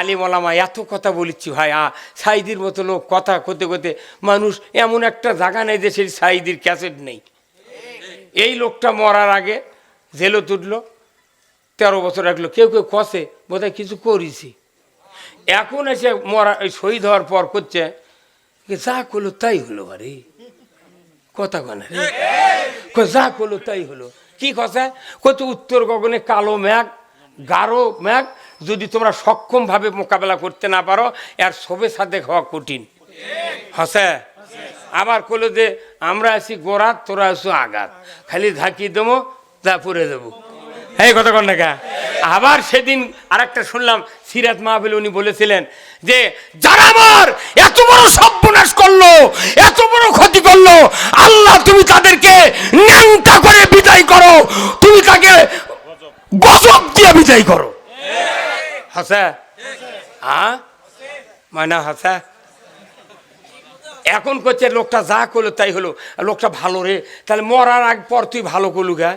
আলিমলামা, এত কথা বলিচ্ছি ভাই, আ সাইদির মতো লোক, কথা করতে করতে মানুষ এমন একটা জায়গা নেই যে সেই সাইদির ক্যাসেট নেই। এই লোকটা মরার আগে জেলো তুটলো, তেরো বছর রাখল, কেউ কেউ কষে বোধহয় কিছু করেছি। এখন এসে মরা, শহীদ হওয়ার পর করছে যা করল তাই হলো আরে কথা কনা যা করল তাই হলো। কি কথা কত উত্তর গগনে কালো ম্যাঘ গাঢ় ম্যাঘ যদি তোমরা সক্ষমভাবে মোকাবেলা করতে না পারো, এর সবে সাথে হওয়া কঠিন। হসে আবার করল যে, আমরা আছি গোড়াত তোরা আছো আঘাত। খালি ঝাঁকি দেবো তা পরে দেবো। এই কথা কন না আবার সেদিন আরেকটা শুনলাম, সিরাত মাহবিল উনি বলেছিলেন যে, যারা আমার এত বড় সর্বনাশ করল, এত বড় ক্ষতি করল, আল্লাহ তুমি তাদেরকে ন্যাংটা করে বিদায় করো, তুমি তাকে গজব দিয়ে বিদায় করো। হাসা? হ্যাঁ ময়না হাসা? এখন করছে লোকটা যা করল তাই হলো। লোকটা ভালো রে। তাহলে মরার আগ পর তুই ভালো করলু গা।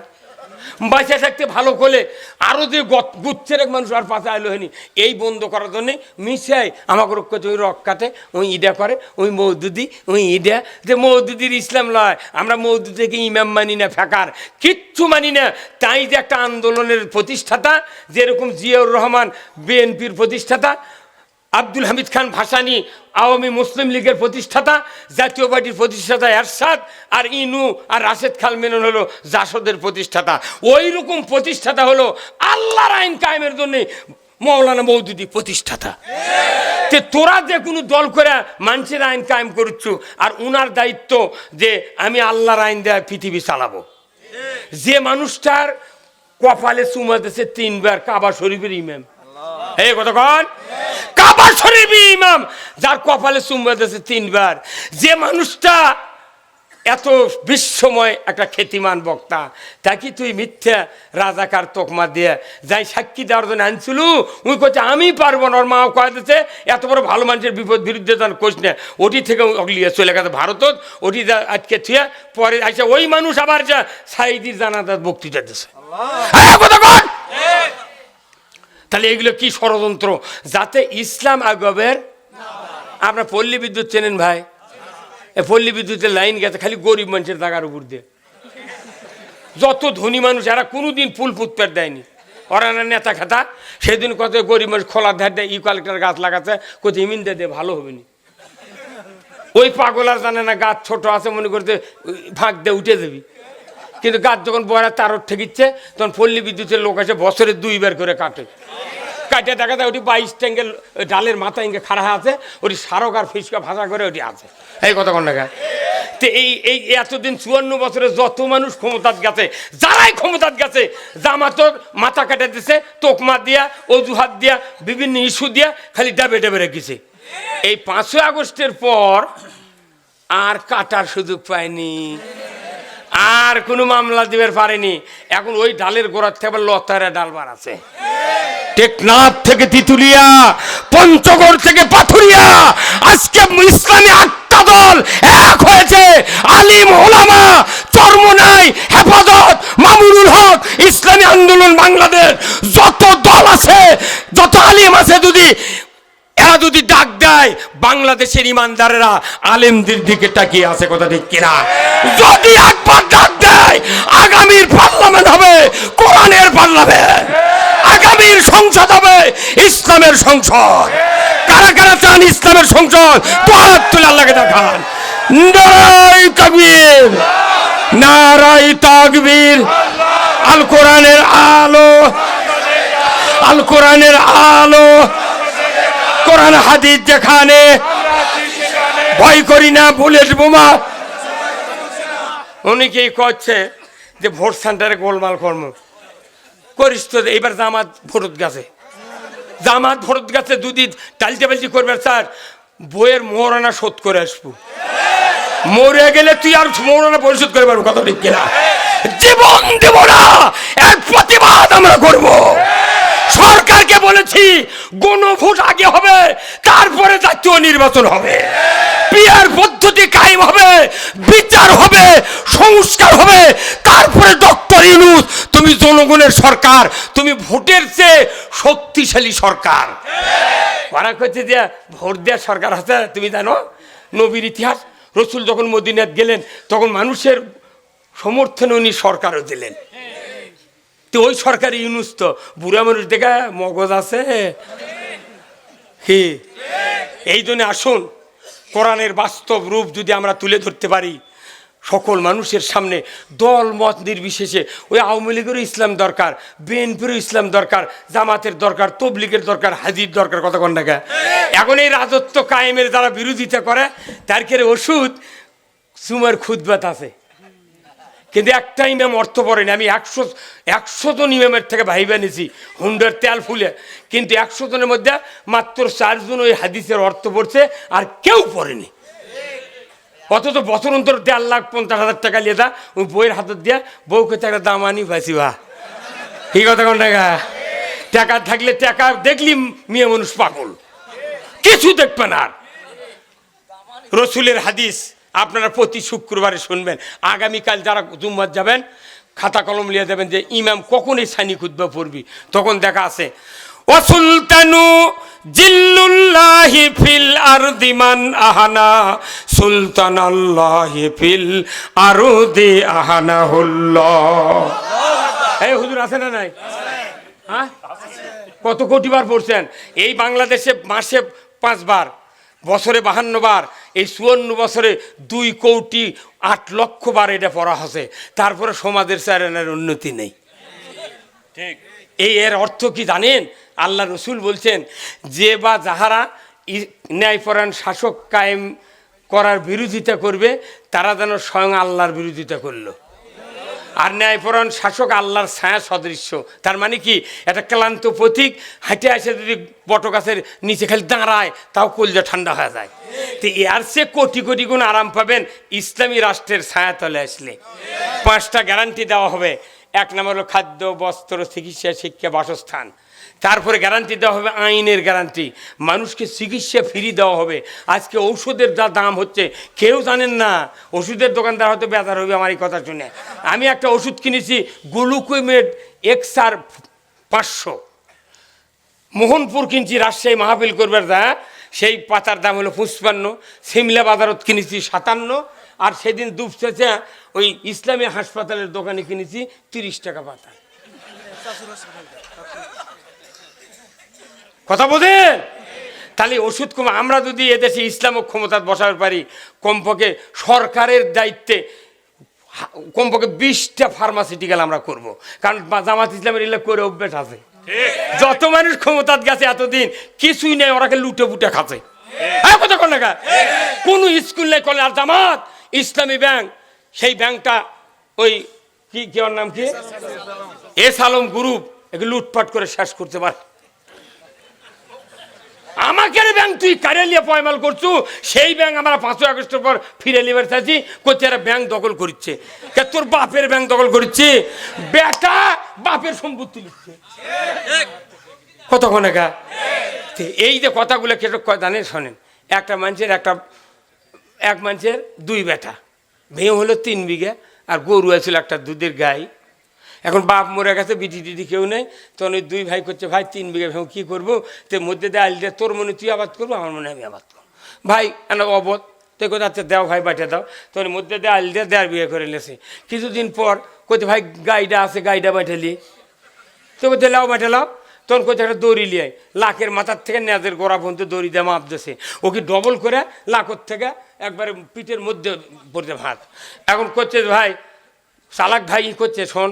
বাঁচে থাকতে ভালো করলে আরও যে গুচ্ছের এক মানুষ আর পাশে আইলো হয়নি। এই বন্ধ করার জন্যে মিশাই আমাকে করছে ওই রক কাটে ওই ইডা করে, ওই মৌদুদি, ওই ইডা। যে মৌদুদির ইসলাম লয়, আমরা মৌদুদিকে ইমাম মানি না, ফেকার। কিচ্ছু মানি না। তাই যে একটা আন্দোলনের প্রতিষ্ঠাতা, যেরকম জিয়াউর রহমান, বিএনপির প্রতিষ্ঠাতা আব্দুল হামিদ খান ভাসানি, আওয়ামী মুসলিম লীগের প্রতিষ্ঠাতা, জাতীয় পার্টির প্রতিষ্ঠাতা এরশাদ, আর ইনু আর রাশেদ খান মেনন হলো জাসদের প্রতিষ্ঠাতা। ওই রকম প্রতিষ্ঠাতা হলো আল্লাহর আইন কায়েমের জন্যে মৌলানা মৌদুদি প্রতিষ্ঠাতা। তে তোরা যে কোনো দল করে মানুষের আইন কায়েম করছু, আর উনার দায়িত্ব যে আমি আল্লাহর আইন দেয়া পৃথিবী চালাবো। যে মানুষটার কপালে চুমা দিয়েছে তিনবার কাবা শরীফের ইমাম। এই কতক্ষণ কাবা শরীফ ইমাম যার কপালে চুম্বা দিয়েছে তিনবার। যে মানুষটা এত বিশ্বময় একটা খ্যাতিমান বক্তা তাকে তুই মিথ্যা রাজাকার তোকমা দিয়ে যাই সাক্ষী দেওয়ার জন্য আনছিল? উনি করছে আমি পারব না। ওর মাও কয়ে দিচ্ছে এত বড় ভালো মানুষের বিপদ বিরুদ্ধে যেন কোষ না। ওটি থেকে অগলিয়ে চলে গেছে ভারতত। ওটি আজকে থুয়ে পরে আইসা ওই মানুষ আবার যা সাইদির জানাজার বক্তৃতা দিছে? তাহলে এগুলো কি ষড়যন্ত্র? যাতে ইসলাম আগবের আপনার পল্লী বিদ্যুৎ চেনেন ভাই? পল্লী বিদ্যুতের লাইন গেছে, খালি গরিব মানুষের টাকার উপর দিয়ে। যত ধনী মানুষ, এরা কোনোদিন ফুল ফুটপার দেয়নি। ওরা না নেতা খাতা। সেদিন কত গরিব মানুষ খোলা ধার দেয় ইউকালিপ্টার গাছ লাগাচ্ছে কত ইমিন দে দিয়ে ভালো হবে নি। ওই পাগল আর জানে না, গাছ ছোট আছে, মনে করতে ফাঁক দিয়ে উঠে দেবি কিন্তু গাছ যখন বড় তারও ঠেকিচ্ছে, তখন পল্লী বিদ্যুতের লোক আছে বছরে দুইবার করে কাটে। কাটে দেখা যায় ওটি বাইশ ট্যাঙ্গেল ডালের মাথা ইঙ্গে খাড়া আছে, ওটি সারক আর ফিসকা ভাষা করে ওটি আছে। এই কথা কন দেখা তো এই এই এতদিন চুয়ান্ন বছরে যত মানুষ ক্ষমতাত গেছে, যারাই ক্ষমতাত গেছে, জামাতর মাথা কাটে দিছে, তোকমা দিয়া, অজুহাত দিয়া, বিভিন্ন ইস্যু দিয়া, খালি ডাবে ডাবে রেখেছে। এই পাঁচই আগস্টের পর আর কাটার সুযোগ পায়নি। আর কোনো মামলা দিবার পারেনি। এখন ওই ডালের গোড়ার থেকে লতারা ডাল বার আছে। টেকনাথ থেকে তিতুলিয়া, পঞ্চগড় থেকে পাথুরিয়া, আজকে ইসলামী আটটা দল এক হয়েছে। আলিম ওলামা চর্ম নাই হেফাজত, মামুনুল হক, ইসলামী আন্দোলন বাংলাদেশ, যত দল আছে, যত আলিম আছে যদি এরা যদি ডাক দেয়, বাংলাদেশের ইমানদারেরা আলেমদের দিকে তাকিয়ে আছে, কথা ঠিক কিনা? যদি একবার ডাক দেয়, আগামীর পার্লামেন্ট হবে, কোরআনের পার্লামেন্ট। আগামীর সংসদ হবে, ইসলামের সংসদ। কারা কারা চান ইসলামের সংসদ? তো তুলে আল্লাহকে দেখান। নারাই তাকবীর। নারাই তাকবীর। আল কোরআনের আলো। আল কোরআনের আলো। কোরআন, হাদিস যেখানে, ভয় করি না বুলেট বোমা অনেকেই করছে যে ভোট সেন্টারে গোলমাল কর্ম। করিস তো এবার জামাত ভোটত গেছে। জামাত ভোটত গেছে, দুদিন টালতে পাল্টি করবে, স্যার। বইয়ের মোহরানা শোধ করে আসব। মরে গেলে তুই আর মোহরানা পরিশোধ করে পারব, কথা ঠিক কিনা? জীবন দেব না, এক প্রতিবাদ আমরা করব। সরকারকে বলেছি, গণভোট আগে হবে, তারপরে জাতীয় নির্বাচন হবে। পিয়ার পদ্ধতি কায়েম হবে, বিচার হবে, সংস্কার হবে, তারপরে ডক্টর ইউনুস, তুমি জনগণের সরকার, তুমি ভোটের চেয়ে শক্তিশালী সরকার। ওরা করছে যে, ভোট দেওয়ার সরকার আছে, তুমি জানো, নবীর ইতিহাস। রসুল যখন মদিনাথ গেলেন, তখন মানুষের সমর্থনে উনি সরকারও দিলেন। তো ওই সরকারি ইউনুস তো। বুড়া মানুষ দেখা মগজ আছে। কি? এই জন্য আসুন, কোরআনের বাস্তব রূপ যদি আমরা তুলে ধরতে পারি, সকল মানুষের সামনে দল মত নির্বিশেষে ওই আওয়ামী লীগেরও ইসলাম দরকার, বিএনপিরও ইসলাম দরকার, জামাতের দরকার, তবলিগের দরকার, হাজির দরকার কত টাকা এখন এই রাজত্ব কায়েমের যারা বিরোধিতা করে, তার ওষুধ? সুমার খুদবাত আছে। কিন্তু একটা ইমাম অর্থ পড়েনি। আমি একশো একশো জন ইমামের থেকে ভাইবা নিছি হুন্ডার তেল ফুলে। কিন্তু একশো জনের মধ্যে মাত্র চারজন ওই হাদিসের অর্থ পড়ছে, আর কেউ পড়েনি। অথচ বছর অন্তর দেড় লাখ পঞ্চাশ হাজার টাকা নিয়ে দা ওই বইয়ের হাতত দিয়া বউকে একটা দাম আনি পাইছি, বা। এই কথা কোন টাকা টাকা থাকলে টাকা দেখলি মেয়ে মানুষ পাগল। কিছু দেখবে না আর। রসুলের হাদিস আপনারা প্রতি শুক্রবারে শুনবেন। আগামীকাল যারা জুম্মার যাবেন খাতা কলম লিয়ে যাবেন যে ইমাম কখন এই সানি খুদ্া পড়বি। তখন দেখা আছে অসুলতানু জিল্লুল্লাহি ফিল আরদিমান আহানা সুলতান আল্লাহি ফিল আরদি আহানা হুল্লাহ এই হুজুর আছে না নাই? হ্যাঁ? কত কোটিবার পড়ছেন? এই বাংলাদেশে মাসে পাঁচবার। বছরে বাহান্ন বার এই চুয়ান্ন বছরে দুই কোটি আট লক্ষ বার এটা পড়া হচ্ছে তারপরে সমাজের চ্যানেলের উন্নতি নেই। ঠিক। এই এর অর্থ কি জানেন? আল্লাহ রসুল বলছেন যে বা যাহারা ন্যায়পরায়ণ শাসক কায়েম করার বিরোধিতা করবে তারা যেন স্বয়ং আল্লাহর বিরোধিতা করল। আর ন্যায়পরণ শাসক আল্লাহর ছায়া সদৃশ্য। তার মানে কি? একটা ক্লান্ত প্রতীক, হাঁটে আসে যদি বট গাছের নিচে খালি দাঁড়ায়, তাও কলজা ঠান্ডা হয়ে যায়। তো এর সে কোটি কোটি গুণ আরাম পাবেন ইসলামী রাষ্ট্রের ছায়া তলে আসলে। পাঁচটা গ্যারান্টি দেওয়া হবে। এক নম্বর হলো খাদ্য, বস্ত্র, চিকিৎসা, শিক্ষা, বাসস্থান। তারপরে গ্যারান্টি দেওয়া হবে, আইনের গ্যারান্টি মানুষকে চিকিৎসা ফ্রি দেওয়া হবে। আজকে ঔষধের যা দাম হচ্ছে, কেউ জানেন না ওষুধের দোকানদার হয়তো বেজার হবে আমার এই কথা শুনে। আমি একটা ওষুধ কিনেছি গ্লুকোমেড এক্সার পাঁচশো। মোহনপুর কিনছি, রাজশাহী মাহফিল করবার দা সেই পাতার দাম হলো পুষ্পান্ন সিমলা বাজারত কিনেছি সাতান্ন, আর সেদিন দুপচেছে ওই ইসলামী হাসপাতালের দোকানে কিনেছি তিরিশ টাকা পাতা। কথা বোঝেন? তাহলে ওষুধ কম আমরা যদি এদেশে ইসলাম ক্ষমতা বসাতে পারি কমপক্ষে সরকারের দায়িত্বে কমপক্ষে বিশটা ফার্মাসিউটিক্যাল আমরা করব। কারণ জামাত ইসলামের এগুলো করে অভ্যাস আছে। যত মানুষ ক্ষমতাত গেছে এতদিন কিছুই নেই ওরাকে লুটে ফুটে খাচ্ছে। হ্যাঁ কথা কোন কোন? স্কুল নেই কলে আর জামাত ইসলামী ব্যাংক সেই ব্যাংকটা ওই কি কি ওর নাম কি? এস আলম। গ্রুপ একে লুটপাট করে শেষ করতে পারে। আমাকে রে ব্যাংক তুই কারেলিয়া পয়মাল করছু? সেই ব্যাংক আমরা পাঁচই আগস্টের পর ফিরে লিবার চাইছি। করছে এরা ব্যাংক দখল করছে কে, তোর বাপের ব্যাংক দখল করছে বেটা বাপের সম্পত্তি লিখছে কতক্ষণ একা? এই যে কথাগুলো কেটে জানেন, শোনেন। একটা মানুষের একটা, এক মানুষের দুই বেটা। মেয়ে হলো তিন বিঘা, আর গরু আছিল একটা দুধের গাই। এখন বাপ মরে গেছে, বিটি টিটি কেউ নেই। তখন ওই দুই ভাই করছে, ভাই, তিন বিঘা ভেউ কী করব? তো মধ্যে দিয়ে আলটা তোর মনে তুই আবাদ করব? আমার মনে আমি আবাদ করব। ভাই এনা অবধ। তো কোথা আচ্ছা দাও ভাই বাটে দাও। তোর মধ্যে দিয়ে আল দিয়ে দেড় বিঘা করে লেছে। কিছুদিন পর কোথায় ভাই, গাইডা আছে, গাইডা বাটালি তো কোথায় লাও বাটে লাও। তখন কোথায় একটা দড়ি লিয়ে লাখের মাথার থেকে নেজের গোড়া পর্যন্ত দড়ি দিয়ে মাপ দিয়েছে। ওকে ডবল করে লাখর থেকে একবারে পিঠের মধ্যে পড়তে ভাত? এখন করছে ভাই চালাক ভাই করছে, শোন।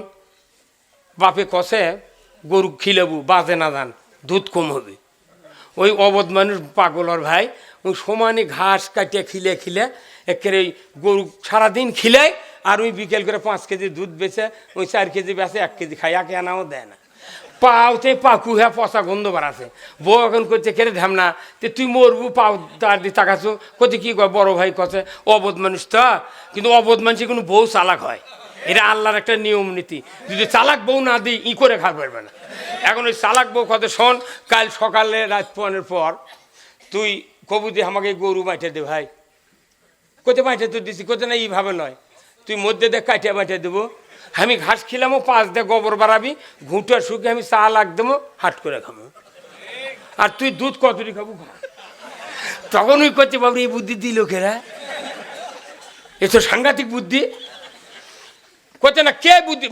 বাপে কষে গরু খিলেবু, বাজে না যান দুধ কম হবে। ওই অবধ মানুষ পাগলর ভাই, ওই সমানে ঘাস কাটিয়ে খিলে খিলে একেবারে ওই গরু সারাদিন খিলায় আর ওই বিকেল করে পাঁচ কেজি দুধ বেচে, ওই চার কেজি বেচে, এক কেজি খাই একে আনাও দেয় না। পাওতে পাকু হ্যাঁ পচা গন্ধ বাড়াছে। বউ এখন করছে কেড়ে ঢামনা তে তুই মরবু, পাও তার দিয়ে তাকাছো? কোথায় কি কয়, বড় ভাই কছে? অবোধ মানুষ তো, কিন্তু অবোধ মানুষের কোনো বউ চালাক হয়। এটা আল্লাহর একটা নিয়ম নীতি। যদি চালাক বউ না দিই, ই করে খাওয়া পারবে না। এখন ওই চালাক বউ কত শোন, কাল সকালে রাত পনেরো পর তুই কবুদি আমাকে গরু বাইটে দে ভাই। কোথায় বাইটে তুই দিছি কোথায় না এইভাবে নয়। তুই মধ্যে দেখ কাটিয়া বাইটে দেবো। আমি ঘাস খিলামো, পাঁচ দে গোবর বাড়াবি, ঘুঁটো শুকে আমি চা লাগ দেবো, হাট করে খামো আর তুই দুধ কতটি খাব খা। তখন ওই করছে বাবু এই বুদ্ধি দিই লোকেরা এ তো সাংঘাতিক বুদ্ধি। করছে না কে বুদ্ধি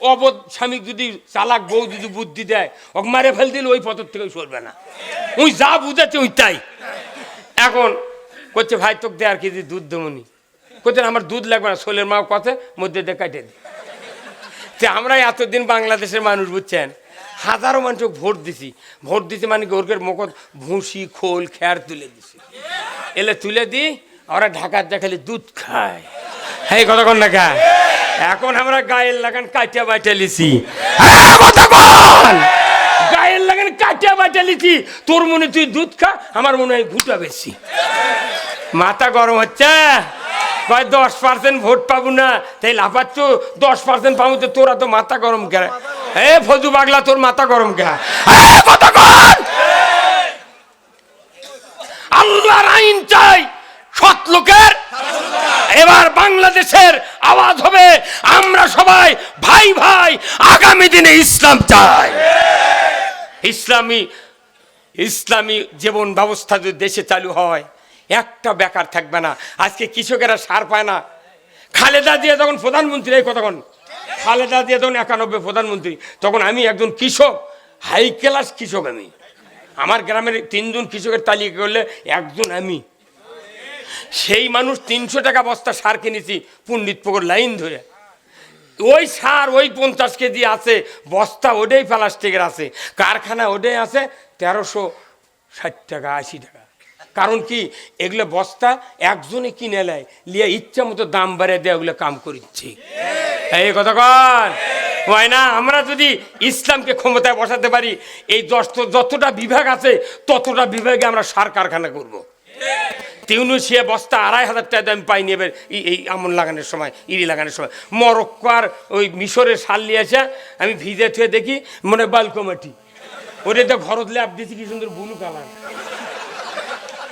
অবধ স্বামী যদি চালাক বউ যদি বুদ্ধি দেয় ওকে মারে ফেল দিলে ওই পথর থেকে সরবে না। ওই যা বুঝাচ্ছে ওই তাই। এখন করছে ভাই তোকে দে আর কি দুধ দেবনি না, আমার দুধ লাগবে না সোলের মা কথা মধ্যে দিয়ে কাটে দি। তে আমরা এতদিন বাংলাদেশের মানুষ বুঝছেন? হাজারো মানুষ ভোট দিছি। ভোট দিছি মানে কি ওরকের মুখত ভুসি খোল খেয়ার তুলে দিছি। এলে তুলে দিই ওরা ঢাকার দেখালে দুধ খায়। হ্যাঁ কতক্ষণ না খায় এখন আমরা গায়ের লাগান কাটিয়া বাইটা লিছি। হ্যাঁ, গায়ের লাগান কাটিয়া বাইটা লিছি। তোর মনে তুই দুধ খা আমার মনে হয় ঘুটা বেশি। মাথা গরম হচ্ছে? কয় দশ পার্সেন্ট ভোট পাবো না। তাই লাফাচ্ছ দশ পার্সেন্ট পাবো তো তোরা তো মাথা গরম কে এ ফজু পাগলা তোর মাথা গরম কে আল্লাহর আইন চাই। সৎ লোকের। এবার বাংলাদেশের আওয়াজ হবে, আমরা সবাই ভাই ভাই আগামী দিনে ইসলাম চাই। ইসলামী ইসলামী জীবন ব্যবস্থা যদি দেশে চালু হয়, একটা বেকার থাকবে না। আজকে কৃষকেরা সার পায় না। খালেদা দিয়ে যখন প্রধানমন্ত্রী, এই কতক্ষণ খালেদা দিয়ে যখন একানব্বই প্রধানমন্ত্রী, তখন আমি একজন কৃষক হাই ক্লাস কৃষক আমি। আমার গ্রামের তিনজন কৃষকের তালিকা করলে একজন আমি। সেই মানুষ তিনশো টাকা বস্তা সার কিনেছি, পণ্ডিত পুকুর লাইন ধরে। ওই সার ওই পঞ্চাশ কেজি আছে, বস্তা ওটাই প্লাস্টিকের আছে, কারখানা ওটাই আছে, তেরোশো ষাট টাকা, আশি টাকা। কারণ কি, এগুলো বস্তা একজনে কিনে নেয়, লিয়ে ইচ্ছা মতো দাম বাড়িয়ে দেয় ওগুলো কাম করিচ্ছে এই কথা কন? হয় না? আমরা যদি ইসলামকে ক্ষমতায় বসাতে পারি, এই যত যতটা বিভাগ আছে, ততটা বিভাগে আমরা সার কারখানা করব। তিউনুসিয়া বস্তা আড়াই হাজার টাকা দাম পাইনি এবার এই- আমন লাগানোর সময়, ইরি লাগানোর সময়। মরক্কার ওই মিশরের সাল নিয়ে আসা, আমি ভিজে থুয়ে দেখি, মনে বালকমাটি। ওরে তো ঘরত ল্যাপ দিয়েছি কি সুন্দর বুলু কালার।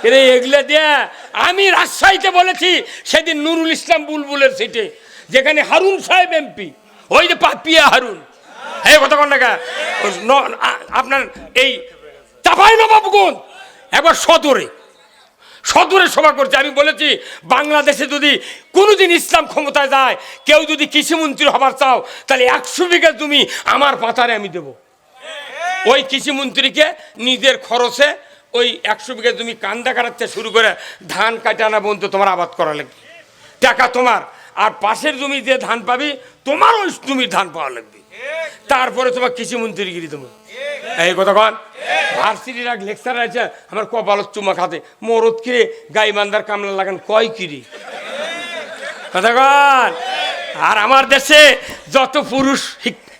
এরে এগুলা দিয়া আমি রাজশাহীতে বলেছি, সেদিন নুরুল ইসলাম বুলবুলের সিটে, যেখানে হারুন সাহেব এমপি। ওই যে পাপিয়া হারুন। হ্যাঁ কতক্ষণ টাকা আপনার এই চাপাই নবাবগঞ্জ একবার সদরে। সদরে সভা করছে। আমি বলেছি, বাংলাদেশে যদি কোনোদিন ইসলাম ক্ষমতায় যায়, কেউ যদি কৃষিমন্ত্রী হবার চাও, তাহলে একশো বিঘা তুমি আমার পাতারে আমি দেব। ওই কৃষিমন্ত্রীকে নিজের খরচে ওই একশো বিঘা তুমি কান্দা কাটাতে শুরু করে ধান কাটে আনা বন্ধু তোমার আবাদ করা লাগবে। টাকা তোমার, আর পাশের জমি যে ধান পাবি তোমার ওই জমির ধান পাওয়া লাগবে। তারপরে তোমার কৃষিমন্ত্রীগিরি তোমার এই কথা কন। ভার্সিটির এক লেকচার আছে, আমার কপালত চুমা খাতে। মরদ কিরে গাই মান্দার কামলা লাগান, কয় কিরি? কথা কন। আর আমার দেশে যত পুরুষ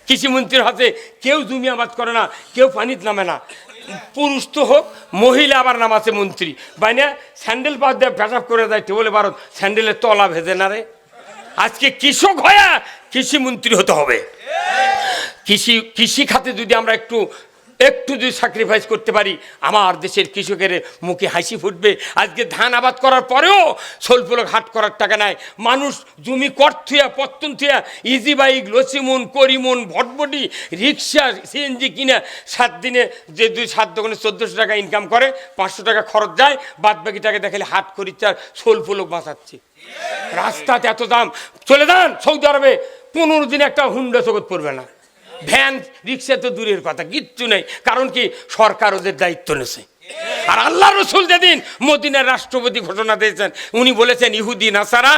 কৃষিমন্ত্রীর হাতে কেউ জমি আবাদ করে না, কেউ পানিত নামে না। পুরুষ তো হোক, মহিলা আবার নামাছে মন্ত্রী। বাইনা, স্যান্ডেল পাত দিয়ে পেশাব করে দেয় টেবলে ভারত স্যান্ডেলের তলা ভেজে না রে। আজকে কৃষক হয়ে কৃষিমন্ত্রী হতে হবে। কৃষি কৃষি খাতে যদি আমরা একটু একটু যদি স্যাক্রিফাইস করতে পারি, আমার দেশের কৃষকের মুখে হাসি ফুটবে। আজকে ধান আবাদ করার পরেও সোলপুলক হাট করার টাকা নাই। মানুষ জমি কর থুয়া, পত্তন থুয়া ইজি বাইক লসিমুন, করিমুন ভটভটি রিক্সা সিএনজি কিনে সাত দিনে যে দুই সাত দোকানে চোদ্দোশো টাকা ইনকাম করে, পাঁচশো টাকা খরচ যায় বাদ বাকি টাকা দেখালে হাট করিচ্ছে আর সোলপুলক বাঁচাচ্ছে। রাস্তাতে এত দাম। চলে যান সৌদি আরবে, পনেরো দিন একটা হুন্ডা জগৎ পড়বে না। ভ্যান রিক্সা তো দূরের কথা, কিচ্ছু নেই। কারণ কি? সরকার ওদের দায়িত্ব নেছে। আর আল্লাহ রসুল যেদিন মদিনার রাষ্ট্রপতি ঘোষণা দিয়েছেন, উনি বলেছেন, ইহুদি, নাসারা,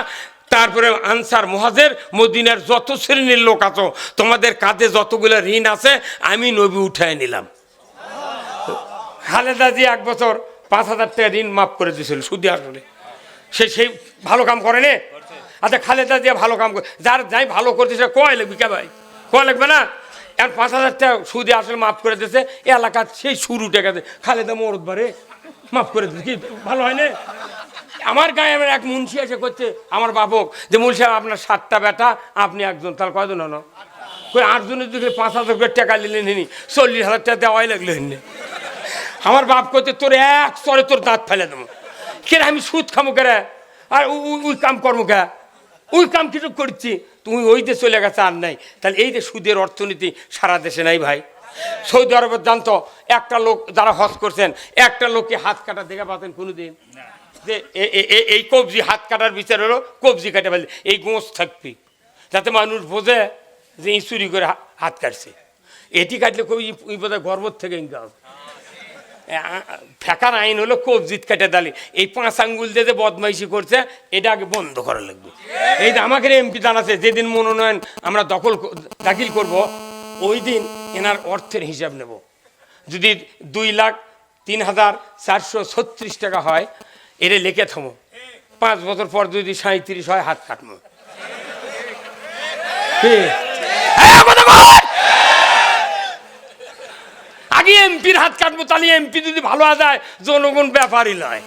তারপরে আনসার, মহাজের, মদিনার যত শ্রেণির লোক আছো, তোমাদের কাঁধে যতগুলো ঋণ আছে, আমি নবী উঠায় নিলাম। খালেদা জি এক বছর পাঁচ হাজার টাকা ঋণ মাফ করে দিয়েছিল, সুদি আসলে। সে সেই ভালো কাম করে নে? আচ্ছা খালেদা জিয়া ভালো কাম করে যার যাই ভালো করতে সে কয় লাগবে? কে ভাই? কয় লাগবে না? এখন পাঁচ হাজার টাকা সুদি আসলে মাফ করে দিয়েছে এলাকার সেই শুরু টেকাতে খালেদা মরদ বারে মাফ করে দিচ্ছে কি, ভালো হয় না? আমার গায়ে আমার এক মুন্সি এসে করছে, আমার বাপক যে মুন্সি আপনার সাতটা বেটা, আপনি একজন তার কয়জন হন কই, আটজনের দিকে পাঁচ হাজার করে টাকা নিলেন হিনি, চল্লিশ হাজার টাকা দেওয়াই লাগল হিনি। আমার বাপ করতে তোর এক স্তরে তোর দাঁত ফেলে দেবো। কে আমি সুদ খামো কেরে? আর ওই কাম কর্ম কে ওই কাম কিছু করছি, তুমি ওই দেশ চলে গেছে আর নাই। তাহলে এই যে সুদের অর্থনীতি সারা দেশে নাই ভাই। সৌদি আরবের জানতো, একটা লোক যারা হজ করছেন, একটা লোককে হাত কাটা দেখা পাতেন কোনোদিন। যে এই কবজি হাত কাটার বিচার হলো, কবজি কাটে ফেলছে এই গোঁস থাকবে। যাতে মানুষ বোঝে যে চুরি করে হাত কাটছে। এটি কাটলে খুব ই বোধহয় গর্ব থেকে ইনকাম। ফেকার আইন হলো কবজিত কেটে দালি। এই পাঁচ আঙ্গুল দিয়ে যে বদমাইশি করছে, এটা আগে বন্ধ করা লাগবে। এই যে আমাকে এমপি জানাচ্ছে, যেদিন মনোনয়ন আমরা দখল দাখিল করব, ওই দিন এনার অর্থের হিসাব নেব। যদি দুই লাখ তিন হাজার চারশো ছত্রিশ টাকা হয় এটা লিখে থামো। পাঁচ বছর পর যদি সাঁত্রিশ হয়, হাত কাটবো! আগে এমপির হাত কাটবো, তাহলে এমপি যদি ভালো যায়, জনগণ ব্যাপারই নয়।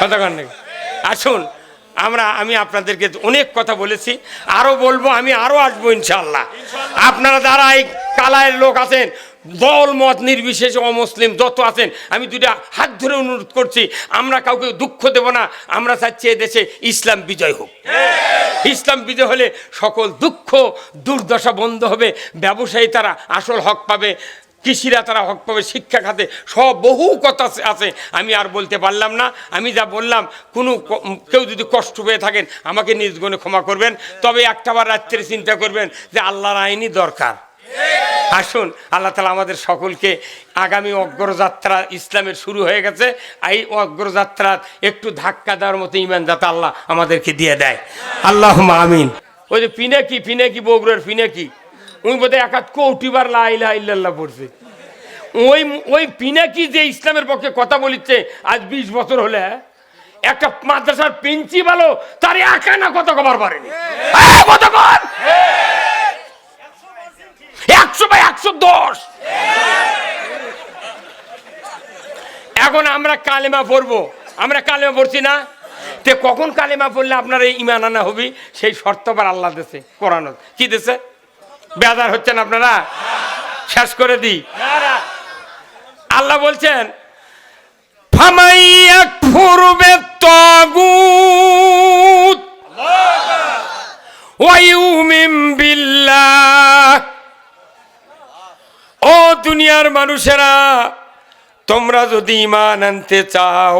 কতক্ষণ আসুন, আমরা, আমি আপনাদেরকে অনেক কথা বলেছি, আরও বলব, আমি আরও আসব ইনশাল্লাহ আপনারা যারা এই কালায়ের লোক আছেন, দল, মত নির্বিশেষে অমুসলিম, যত আছেন, আমি দুটা হাত ধরে অনুরোধ করছি, আমরা কাউকে দুঃখ দেব না, আমরা চাচ্ছি দেশে ইসলাম বিজয় হোক। ইসলাম বিজয় হলে সকল দুঃখ, দুর্দশা বন্ধ হবে, ব্যবসায়ী তারা আসল হক পাবে কৃষিরা তারা হক পাবে, শিক্ষা খাতে, সব বহু কথা আছে- আমি আর বলতে পারলাম না, আমি যা বললাম, কোনো কেউ যদি কষ্ট পেয়ে থাকেন, আমাকে নিজ গুণে ক্ষমা করবেন। তবে একটাবার রাত্রে চিন্তা করবেন যে আল্লাহর আইনই দরকার। আসুন, আল্লাহ তালা আমাদের সকলকে আগামী অগ্রযাত্রা ইসলামের শুরু হয়ে গেছে। এই অগ্রযাত্রা একটু ধাক্কা দেওয়ার মতো ইমান যাতে আল্লাহ আমাদেরকে দিয়ে দেয়। আল্লাহ আমিন। ওই যে পিনাকি পিনাকি বগুড়ার পিনাকি। উনি বোধহয় একাত কৌটিবার লাইলা ইল্লাল্লাহ পড়ছে। ওই ওই পিনাকি যে ইসলামের পক্ষে কথা বলিচ্ছে, আজ বিশ বছর হলে, একটা মাদ্রাসার প্রিন্সিপালও তার একা না কথা কবার পারেনি! একশো বাই একশো দশ। এখন আমরা কালেমা পড়ব। আমরা কালেমা পড়ছি না? তে কখন কালেমা পড়লে আপনার এই ইমান আনা হবি? সেই শর্ত আবার আল্লাহ দেশে কোরআন কি দেশে বেজার হচ্ছেন আপনারা? শেষ করে দিই। আল্লাহ বলছেন ফামাইয়াক ফুরবে ও দুনিয়ার মানুষেরা, তোমরা যদি ইমান আনতে চাও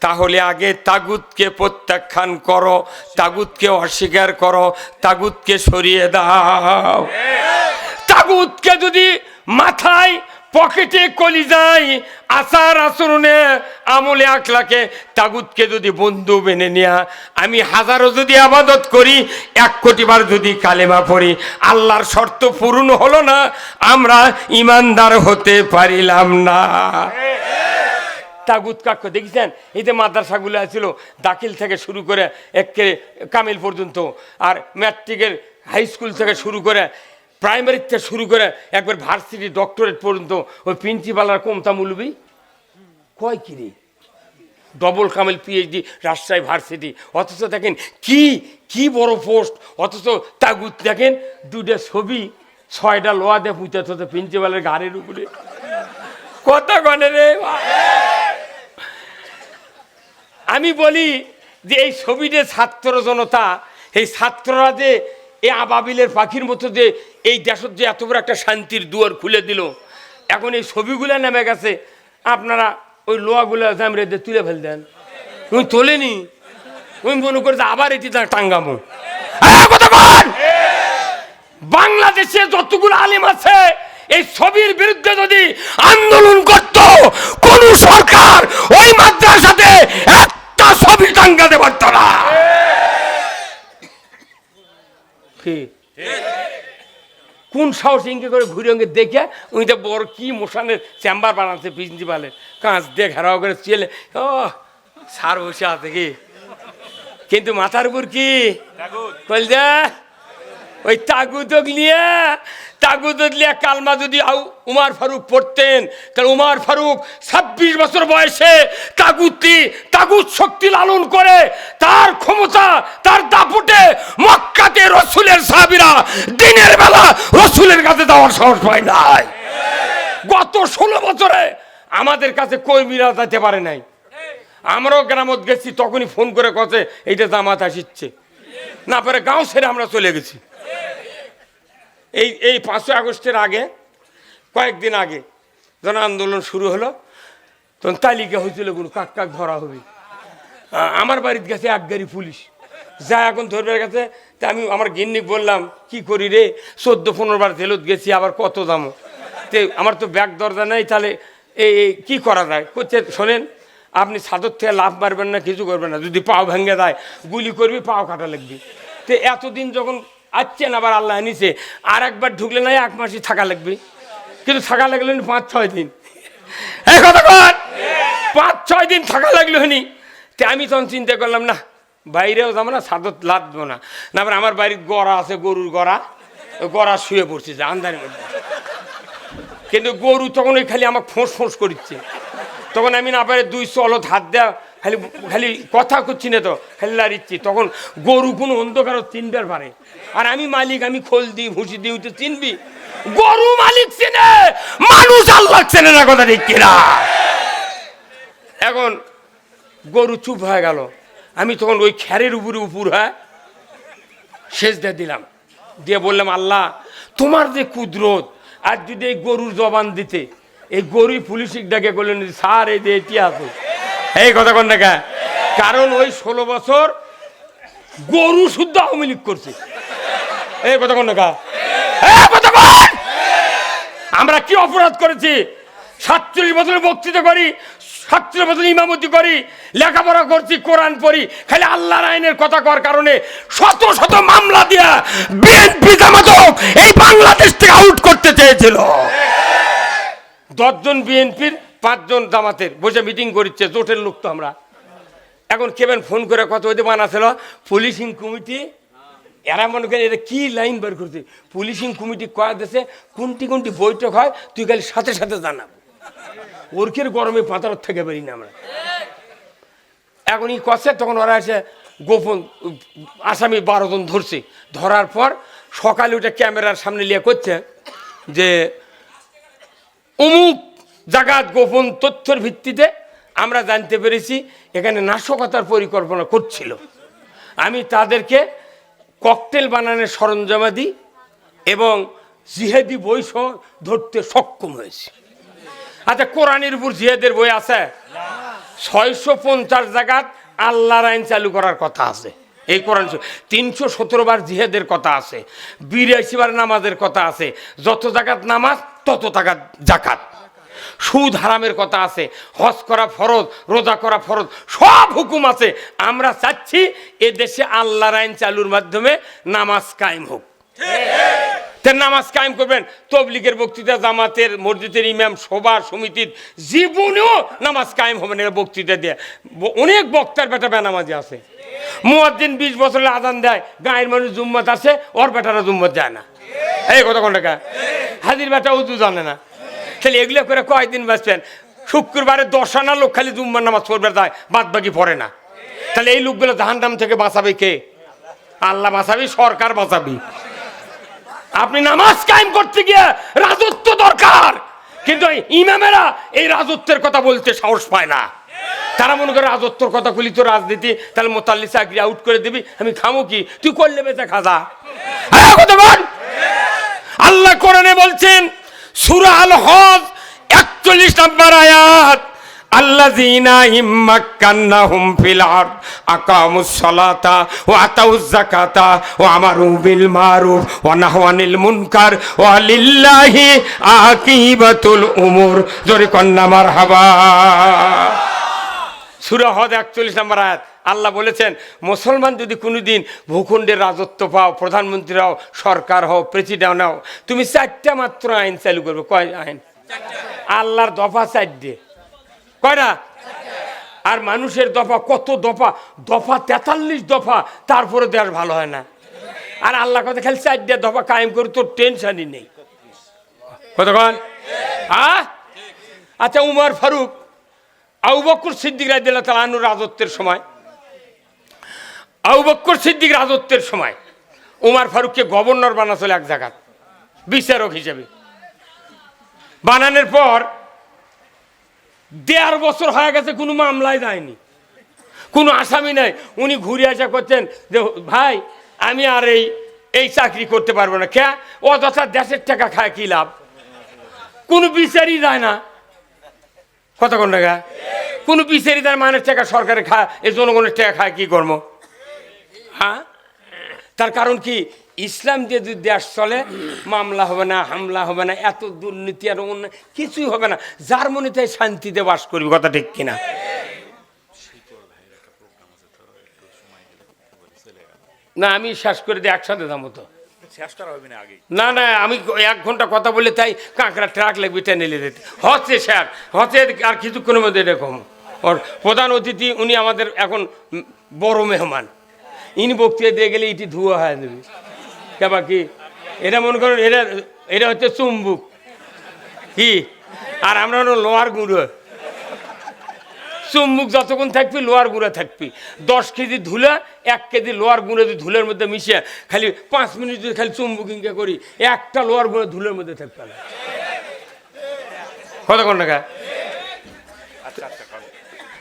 তাহলে আগে তাগুতকে প্রত্যাখ্যান করো, তাগুতকে অস্বীকার করো, তাগুতকে সরিয়ে দাও। তাগুতকে যদি মাথায় পকেটে কলি যায় আচার আচরণে আমলে আখলাকে, তাগুতকে যদি বন্ধু মেনে নেয়া, আমি হাজারো যদি আবাদত করি, এক কোটিবার যদি কালেমা পড়ি, আল্লাহর শর্ত পূরণ হলো না, আমরা ইমানদার হতে পারিলাম না। তাগুত কাক্ষ দেখেছেন? এই যে মাদ্রাসাগুলো ছিল দাখিল থেকে শুরু করে একে কামিল পর্যন্ত, আর ম্যাট্রিকের হাই স্কুল থেকে শুরু করে প্রাইমারি থেকে শুরু করে একবার ভার্সিটি ডক্টরেট পর্যন্ত, ওই প্রিন্সিপালার কমতা মুলবি? কয় কিরে ডবল কামিল পিএইচডি রাজশাহী ভার্সিটি অথচ দেখেন কি কি বড় পোস্ট অথচ তাগুত দেখেন দুটো ছবি, ছয়টা লোয়া দিয়ে পুঁতে প্রিন্সিপালের গাড়ির উপরে। কথা গনে রে আমি বলি যে এই ছবিতে ছাত্র জনতা, এই ছাত্ররা যে এই আবাবিলের পাখির মতো যে এই দেশের যে এত বড় একটা শান্তির দুয়ার খুলে দিল, এখন এই ছবিগুলো নেমে গেছে। আপনারা ওই লোয়াগুলো জামরে দিয়ে তুলে ফেল দেন উনি তোলেনি। উনি মনে করে যে আবার এটি টাঙ্গামো! বাংলাদেশে যতগুলো আলিম আছে, এই ছবির বিরুদ্ধে যদি আন্দোলন করত, কোন সরকার ওই মাদ্রাসাতে একটা ছবি টাঙ্গাতে পারত না কোন সাহস ইঙ্গে করে ঘুরে অঙ্গে দেখে? উনি তো বড় কি মোশানের চেম্বার বানাচ্ছে প্রিন্সিপালের কাঁচ দিয়ে ঘেরাও করে চেলে। ও সার বসে আছে কি? কিন্তু মাথার উপর কি? কইল যা ওই তাগুদক নিয়ে তাগুদক নিয়ে কালমা যদি উমার ফারুক পড়তেন, তাহলে উমার ফারুক ছাব্বিশ বছর বয়সে তাগুতি তাগুত শক্তি লালন করে তার ক্ষমতা, তার দাপুটে মক্কাতে রসুলের সাবিরা দিনের বেলা রসুলের কাছে যাওয়ার সাহস পায় নাই। গত ষোলো বছরে আমাদের কাছে কই মিরা যেতে পারে নাই। আমরাও গ্রামত গেছি, তখনই ফোন করে কছে, এইটা জামাত আসিচ্ছে। না পরে গাঁও ছেড়ে আমরা চলে গেছি। এই এই পাঁচই আগস্টের আগে, কয়েকদিন আগে যখন আন্দোলন শুরু হলো। তখন তালিকা হয়েছিল কোনো কাক কাক ধরা হবে। আমার বাড়ির গেছে এক গাড়ি পুলিশ। যা এখন ধরবে গেছে তা আমি আমার গিন্নিক বললাম, কি করি রে? চোদ্দ, পনেরো বার জেলত গেছি, আবার কত দামও তে আমার তো ব্যাগ দরজা নেই, তাহলে এই কি করা যায়? করছে শোনেন, আপনি সাদর থেকে লাভ মারবেন না, কিছু করবেন না। যদি পাও ভেঙে দেয়, গুলি করবি, পাও কাটা লাগবে। তো এতদিন যখন আসছেন আবার আল্লাহ নিচে আর একবার ঢুকলে না এক মাসই থাকা লাগবে। কিন্তু থাকা লাগল না পাঁচ, ছয় দিন। পাঁচ, ছয় দিন থাকা লাগল হনি তে আমি তখন চিন্তা করলাম, না, বাইরেও যাব না সাদত লাদবো না। না, আবার আমার বাড়ির গড়া আছে, গরুর গড়া। গড়া শুয়ে পড়ছে যে আন্দারের মধ্যে। কিন্তু গরু তখন ওই খালি আমাকে ফোঁস ফোঁস করছে তখন আমি না পারে দুই চলত হাত দেওয়া খালি খালি কথা করছি না তো খালি লাড়িচ্ছি তখন গরু কোনো অন্ধকারও চিনবার পারে। আর আমি মালিক, আমি খোল দিই, ভুসি দিই তো চিনবি? গরু মালিক চেনে, মানুষ আল্লাহ চেনে না কথা ঠিক কিনা। এখন গরু চুপ হয়ে গেল। আমি তখন ওই খ্যারের উপরে উপর হ্যাঁ দিয়ে দিলাম। দিয়ে বললাম, আল্লাহ, তোমার যে কুদরত আর যদি এই গরুর জবান দিতে, এই গরু পুলিশিক ডাকে বললেন, স্যার, এই যে এটি আছে এই কথা কন দেখা কারণ ওই ষোলো বছর গরু শুদ্ধ আওয়ামী লীগ করছে। এই কথা কন দেখা আমরা কি অপরাধ করেছি? সাতচল্লিশ বছরের বক্তৃতা করি, সাতচল্লিশ বছর ইমামতি করি, লেখাপড়া করছি, কোরআন পড়ি, খালি আল্লাহর আইনের কথা কর কারণে শত শত মামলা দিয়া বিএনপি জামাতক এই বাংলাদেশ থেকে আউট করতে চেয়েছিল। দশজন বিএনপির পাঁচজন জামাতের বসে মিটিং করিচ্ছে, জোটের লোক তো আমরা। এখন কেবেন ফোন করে কত ওই বানাছিল পুলিশিং কমিটি, এরা মনে করেন এটা কি লাইন বের করছে? পুলিশিং কমিটি কয়া দেশে, কোনটি কোনটি বৈঠক হয়, তুই খালি সাথে সাথে জানাব ওরকের গরমে পাতার থেকে বেরি না আমরা। এখন ই করছে, তখন ওরা এসে গোপন, আসামি বারো জন ধরছে। ধরার পর সকালে উঠে ক্যামেরার সামনে নিয়ে করছে যে, অমুক জাগাত, গোপন তথ্যের ভিত্তিতে আমরা জানতে পেরেছি এখানে নাশকতার পরিকল্পনা করছিল। আমি তাদেরকে ককটেল বানানোর সরঞ্জামাদি এবং জিহেদি বই ধরতে সক্ষম হয়েছি। আচ্ছা কোরআনের উপর জিহেদের বই আছে? ছয়শো পঞ্চাশ জায়গাত আল্লাহর আইন চালু করার কথা আছে। এই কোরআন তিনশো সতেরো বার জিহেদের কথা আছে, বিরাশি বার নামাজের কথা আছে। যত জাকাত নামাজ, তত টাকা জাকাত। সুদ হারামের কথা আছে, হজ করা ফরজ, রোজা করা ফরজ, সব হুকুম আছে। আমরা চাচ্ছি এ দেশে আল্লাহর আইন চালুর মাধ্যমে নামাজ কায়েম হোক। নামাজ কায়েম করবেন, তবলিগের বক্তৃতা, জামাতের, মসজিদের ইমাম, সভা, সমিতির জীবনেও নামাজ কায়েম হবে না বক্তৃতা দিয়ে। অনেক বক্তার বেটা বেনামাজি আছে। মুয়াদ্দিন বিশ বছরের আদান দেয়, গায়ের মানুষ জুম্মত আছে ওর বেটারা জুম্মত যায় না। এই কথা কোন টাকা হাজির বেটা উজু জানে না। তাহলে এগুলো করে কয়দিন বাঁচবেন? শুক্রবারে দশ আনা লোক খালি জুম্মার নামাজ পড়বে যায় বাদ বাকি পড়ে না। তাহলে এই লোকগুলো ধান জাহান্নাম থেকে বাঁচাবে কে? আল্লাহ বাঁচাবি, সরকার বাঁচাবি। আপনি নামাজ কায়েম করতে গিয়ে রাজত্ব দরকার। কিন্তু ইমামেরা এই রাজত্বের কথা বলতে সাহস পায় না। তারা মনে করে রাজত্বর কথা বলি তো রাজনীতি, তাহলে মোতাল্লি চাকরি আউট করে দিবি, আমি খামো কি? তুই করলে বেঁচে খাজা। আল্লাহ কোরআনে বলছেন সূরা আল হজ একচল্লিশ নম্বর আয়াত, আল্লাযীনা ইম্মাক্কান্নাহুম ফিল আরদ, আকামুস সালাতা ওয়া আতাউজ যাকাতা ওয়া আমারু বিল মারুফ ওয়া নাহাউ আনিল মুনকার ওয়া লিল্লাহি আকিবাতুল উমুর। নম্বর আয়াত। আল্লাহ বলেছেন, মুসলমান যদি কোনোদিন ভূখণ্ডের রাজত্ব পাও, প্রধানমন্ত্রী হও, সরকার হও প্রেসিডেন্ট হও, তুমি চারটা মাত্র আইন চালু করবে। কয় আইন? আল্লাহর দফা চার দিয়ে কয়টা আর মানুষের দফা কত দফা? দফা তেতাল্লিশ দফা, তারপরে দেশ ভালো হয় না। আর আল্লাহ কথা খালি চার দিয়ে দফা কায়েম করে, তোর টেনশনই নেই। কতক্ষণ হ্যাঁ আচ্ছা উমর ফারুক, আবু বক্কর সিদ্দিক রাজিয়াল্লাহ তাআলা আনুর রাজত্বের সময় আবু বক্কর সিদ্দিক রাজত্বের সময় উমার ফারুককে গভর্নর বানাছিল এক জায়গা বিচারক হিসেবে। বানানোর পর দেড় বছর হয়ে গেছে কোনো মামলায় যায়নি, কোনো আসামি নাই। উনি ঘুরে আসা করছেন যে, ভাই, আমি আর এই এই চাকরি করতে পারব না। কে? অযথা দেশের টাকা খায় কি লাভ? কোনো বিচারই যায় না। কতক্ষণ টাকা? কোনো বিচারই তার মানের টাকা সরকারের খা এই জনগণের টাকা খায় কি কর্ম? হ্যাঁ? তার কারণ কি? ইসলাম দিয়ে যদি দেশ চলে মামলা হবে না হামলা হবে না এত দুর্নীতি আর অন্য কিছুই হবে না যার মনে তাই শান্তিতে বাস করবি কথা ঠিক কিনা? না আমি শেষ করে দিই একসাথে দাম তো। না আগে। না না আমি এক ঘণ্টা কথা বলে তাই কাঁকড়া ট্রাক লাগবে টেনে যেতে। হচ্ছে স্যার হচ্ছে আর কিছুক্ষণের মধ্যে এরকম। ওর প্রধান অতিথি উনি আমাদের এখন বড় মেহমান। ইনি বক্তৃতা দিয়ে গেলে ইটি ধুয়া হয়ে যাবে কেবা কি? এটা মনে করেন এটা এটা হচ্ছে চুম্বুক। কি? আর আমরা হলো লোহার গুঁড়ো। চুম্বুক যতক্ষণ থাকবি, লোহার গুঁড়ো থাকবি। দশ কেজি ধুলা, এক কেজি লোহার গুঁড়ো যদি ধুলের মধ্যে মিশে, খালি পাঁচ মিনিট যদি খালি চুম্বুকিংকে করি, একটা লোহার গুঁড়ো ধুলের মধ্যে থাকবে কতক্ষণ টাকা।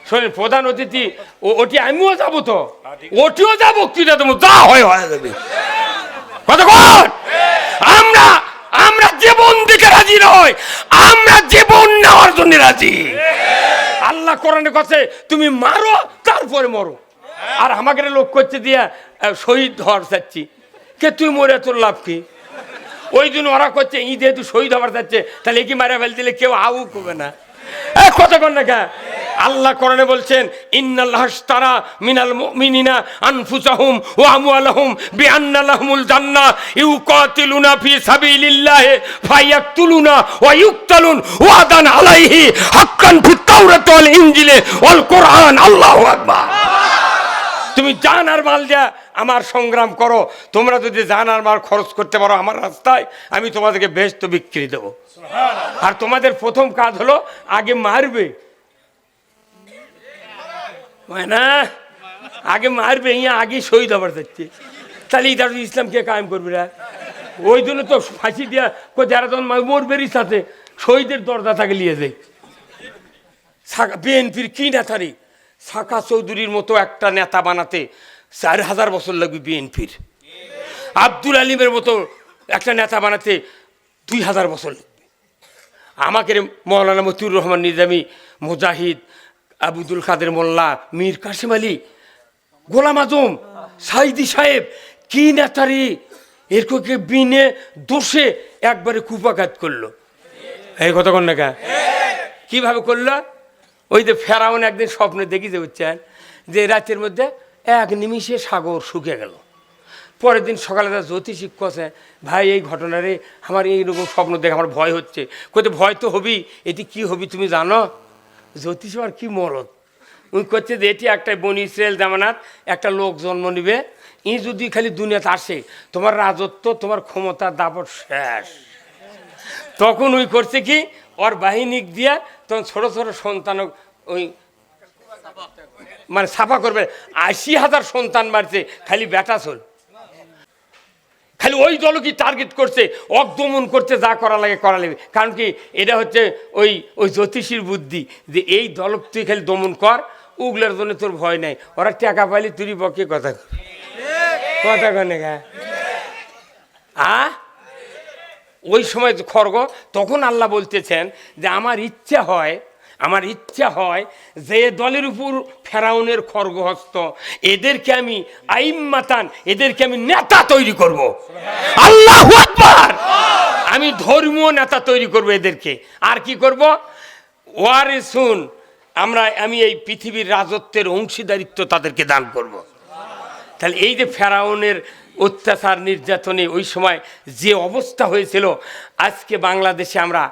শোনেন প্রধান অতিথি ওটি আমিও যাব তো। ওটিও যাব কিনা দেবো যা হয়, হয়ে যাবে আমরা আমরা জীবন দিকে রাজি নয় আমরা জীবন নেওয়ার জন্য রাজি। আল্লাহ কোরআনে কাছে, তুমি মারো, তারপরে মরো। আর আমাকে লোক করছে দিয়া শহীদ হওয়ার চাচ্ছি। কে তুই মরে, তোর লাভ কি? ওই জন্য ওরা করছে ই যেহেতু শহীদ হবার যাচ্ছে তাহলে কি মারা ফেল দিলে কেউ আউ করবে না। কতক্ষণ না? আল্লাহ কোরআনে বলছেন ইন্নাল্লাহ তারা মিনাল মুমিনিনা আনফুসাহুম ওয়া আমওয়ালাহুম বিআন্না লাহুমুল জান্নাহ ইউকাতিলুনা ফি সাবিলিল্লাহ ফায়াকতুলুনা ওয়া ইউকতালুন ওয়াদান আলাইহি হাক্কান ফিত তাওরাত ওয়াল ইনজিলে ওয়াল কোরআন। আল্লাহু আকবার। তুমি জান আর মাল দিয়া আমার সংগ্রাম করো। তোমরা যদি জান আর মাল খরচ করতে পারো আমার রাস্তায় আমি তোমাদেরকে বেশ তো বিক্রি দেবো। আর তোমাদের প্রথম কাজ হলো আগে মারবে। না আগে মারবে, ইয়া আগে শহীদ হবার যাচ্ছে তাহলে এটা ইসলাম কে কায়েম করবে রা? ওই জন্য তো ফাঁসি দিয়া যারা তখন মরবেরই সাথে শহীদের দরজা তাকে নিয়ে যায়। বিএনপির কি নেতারি? সাকা চৌধুরীর মতো একটা নেতা বানাতে চার হাজার বছর লাগবে বিএনপির। আব্দুল আলিমের মতো একটা নেতা বানাতে দুই হাজার বছর লাগবে। আমাকে মৌলানা মতিউর রহমান নিজামী, মুজাহিদ আবুদুল কাদের মোল্লা, মীর কাসিম আলী, গোলাম আজম, সাইদি সাহেব, কি নেতারি? এরকমকে বিনে দোষে একবারে কুপাঘাত করল। এই কতক্ষণ না কা কীভাবে করল? ওই যে ফেরাউন একদিন স্বপ্নে দেখি যে বুঝছেন? যে রাতের মধ্যে এক নিমিষে সাগর শুকে গেল। পরের দিন সকালে তার জ্যোতিষিক কষে ভাই, এই ঘটনারে আমার এইরকম স্বপ্ন দেখে আমার ভয় হচ্ছে। কোথায় ভয় তো হবি এটি কি হবি তুমি জানো? জ্যোতিষ আর কি মরদ? উনি করছে যে এটি একটা বনি ইসরায়েল জামানাত, একটা লোক জন্ম নিবে। ই যদি খালি দুনিয়াতে আসে, তোমার রাজত্ব, তোমার ক্ষমতা, দাপট শেষ। তখন ওই করছে কি, ওর বাহিনী দিয়া তখন ছোট ছোট সন্তান ওই মানে সাফা করবে। আশি হাজার সন্তান মারছে, খালি বেটা চল। ওই দলকে টার্গেট করছে? অদমন করতে যা করা লাগে করা লাগবে। কারণ কি, এটা হচ্ছে ওই ওই জ্যোতিষীর বুদ্ধি যে এই দলক তুই খালি দমন কর উগলার জন্য তোর ভয় নাই। ওরা টাকা পাইলে তুই বকে কথা। কথা কনে গা। আ? ওই সময় খড়গ, তখন আল্লাহ বলতেছেন যে আমার ইচ্ছা হয় আমার ইচ্ছা হয় যে দলের উপর ফেরাউনের খর্গহস্ত, এদেরকে আমি আইম্মাতান, এদেরকে আমি নেতা তৈরি করব। আল্লাহ আকবার! আমি ধর্মীয় নেতা তৈরি করব এদেরকে। আর কি করব? ওয়ারে শুন আমরা, আমি এই পৃথিবীর রাজত্বের অংশীদারিত্ব তাদেরকে দান করব। তাহলে এই যে ফেরাউনের অত্যাচার নির্যাতনে ওই সময় যে অবস্থা হয়েছিল, আজকে বাংলাদেশে আমরা